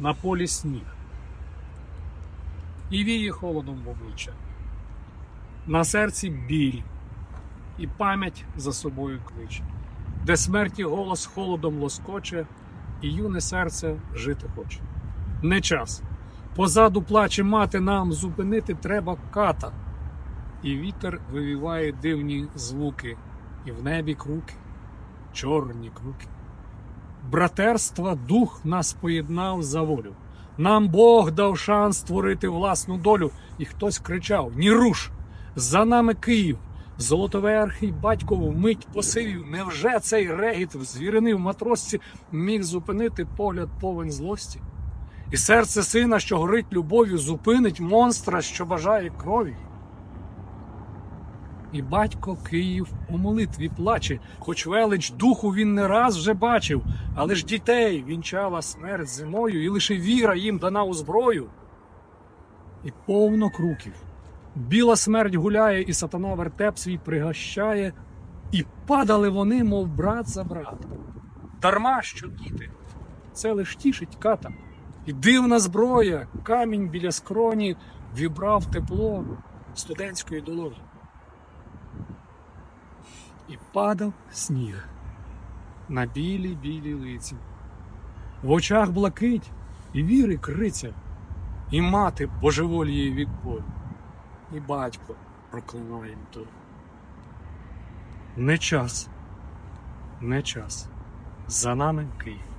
на полі сніг. І віє холодом в обличчя. На серці біль, і пам'ять за собою кличе, де смерті голос холодом лоскоче, і юне серце жити хоче. Не час. Позаду плаче мати нам зупинити треба ката. І вітер вивіває дивні звуки, і в небі круки, чорні круки. Братерства дух нас поєднав за волю. Нам Бог дав шанс створити власну долю, і хтось кричав: Ні руш! За нами Київ! Золотоверхий батькову мить посивів. Невже цей регіт в звірини в матросці міг зупинити погляд повен злості? І серце сина, що горить любов'ю, зупинить монстра, що бажає крові. І батько Київ у молитві плаче, хоч велич духу він не раз вже бачив, але ж дітей вінчала смерть зимою, і лише віра їм дана у зброю. І повно круків. Біла смерть гуляє, і сатана вертеп свій пригощає, і падали вони, мов брат за брата. Дарма що діти, це лиш тішить ката. І дивна зброя, камінь біля скроні вібрав тепло студентської долоні. І падав сніг на білі білі лиці. В очах блакить і віри криця, і мати божеволіє від болю, і батько проклинає то. Не час, не час. За нами Київ.